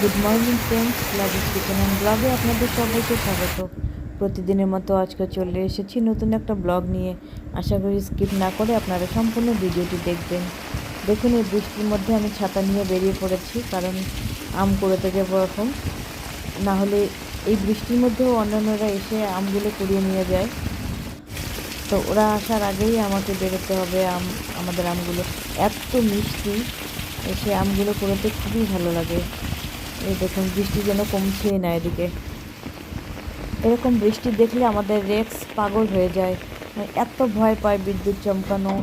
Good morning friends Lavi's kitchen and ব্লগে আপনাদের সবাইকে স্বাগত। প্রতিদিনের মতো আজকে চলে এসেছি নতুন একটা ব্লগ নিয়ে। আশা করি স্কিপ না করে আপনারা সম্পূর্ণ ভিডিওটি দেখবেন। দেখুন, এই বৃষ্টির মধ্যে আমি ছাতা নিয়ে বেরিয়ে পড়েছি, কারণ আম কুড়োতে যাব এখন না হলে এই বৃষ্টির মধ্যেও অন্যান্যরা এসে আমগুলো কুড়িয়ে নিয়ে যায়। তো ওরা আসার আগেই আমাকে বেরোতে হবে আম, আমাদের আমগুলো। এত মিষ্টি, এসে আমগুলো কুড়োতে খুবই ভালো লাগে। এই দেখুন, বৃষ্টি যেন কমছেই না এদিকে। এরকম বৃষ্টি দেখলে আমাদের রেক্স পাগল হয়ে যায়। মানে এত ভয় পায় বিদ্যুৎ চমকানো।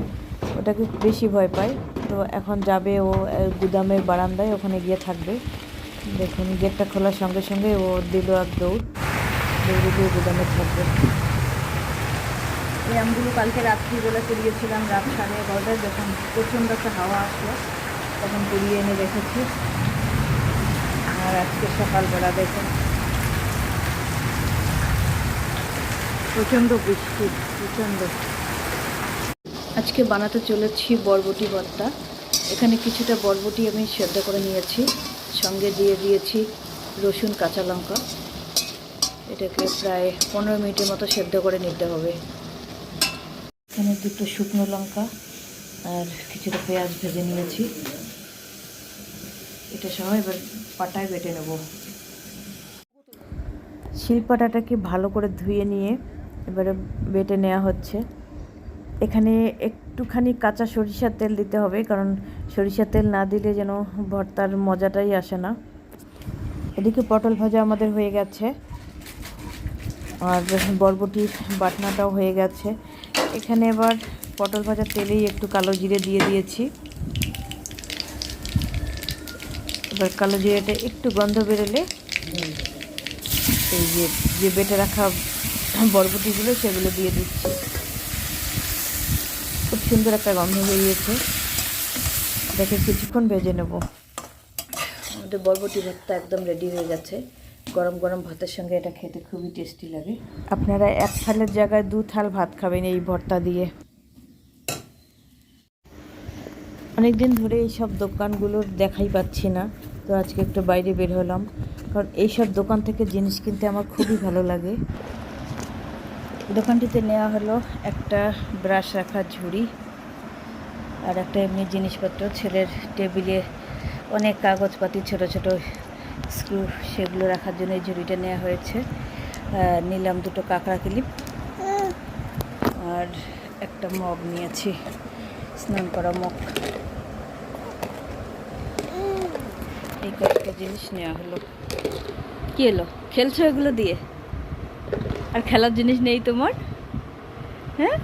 ওটাকে বেশি ভয় পায়। তো এখন যাবে ও গুদামের বারান্দায়, ওখানে গিয়ে থাকবে। দেখুন গেটটা খোলার সঙ্গে সঙ্গে ও দিল এক দৌড়। দৌড়ে গিয়ে গুদামে থাকবে। এই আমগুলো কালকে রাত্রিবেলা কুড়িয়েছিলাম রাত সাড়ে এগারোটায়। যখন প্রচণ্ড একটা হাওয়া আসলো। তখন কুড়িয়ে এনে রেখেছি। আর আজকে সকালবেলা দেখুন। প্রচণ্ড বৃষ্টি, প্রচণ্ড। আজকে বানাতে চলেছি বরবটি ভর্তা। এখানে কিছুটা বরবটি আমি সেদ্ধ করে নিয়েছি। সঙ্গে দিয়ে দিয়েছি রসুন, কাঁচা লঙ্কা। এটাকে প্রায় পনেরো মিনিটের মতো সেদ্ধ করে নিতে হবে। এখানে দুটো শুকনো লঙ্কা আর কিছুটা পেঁয়াজ ভেজে নিয়েছি। এটা সহ এবার পাটায় বেটে নেব। শিলপাটাটাকে ভালো করে ধুয়ে নিয়ে এবারে বেটে নেওয়া হচ্ছে। এখানে একটুখানি কাঁচা সরিষার তেল দিতে হবে, কারণ সরিষার তেল না দিলে যেন ভর্তার মজাটাই আসে না। এদিকে পটল ভাজা আমাদের হয়ে গেছে, আর বরবটির বাটনাটাও হয়ে গেছে। এখানে এবার পটল ভাজার তেলেই একটু কালো জিরে দিয়ে দিয়েছি। এবার কালো জিরেটা একটু গন্ধ বেরোলে এই যে যে বেটে রাখা বরবটিগুলো সেগুলো দিয়ে দিচ্ছি। খুব সুন্দর একটা গন্ধ বেরিয়েছে। দেখে কিছুক্ষণ ভেজে নেব। আমাদের বরবটি ভাতটা একদম রেডি হয়ে গেছে। গরম গরম ভাতের সঙ্গে এটা খেতে খুবই টেস্টি লাগে। আপনারা এক থালের জায়গায় দু থাল ভাত খাবেন এই ভর্তা দিয়ে। অনেক দিন ধরে এইসব দোকানগুলোর দেখাই পাচ্ছি না, তো আজকে একটু বাইরে বের হলাম। কারণ এইসব দোকান থেকে জিনিস কিনতে আমার খুবই ভালো লাগে। দোকানটিতে নেওয়া হলো একটা ব্রাশ রাখার ঝুড়ি আর একটা এমনি জিনিসপত্র। ছেলের টেবিলে অনেক কাগজপাতি, ছোট ছোট স্ক্রু, সেগুলো রাখার জন্য এই ঝুড়িটা নেওয়া হয়েছে। নিলাম দুটো কাঁকড়া ক্লিপ আর একটা মগ নিয়েছি, স্নান করা মগ। এই কয়েকটা জিনিস নেওয়া হলো। কি এলো? খেলছো এগুলো দিয়ে? আর খেলার জিনিস নেই তোমার? হ্যাঁ?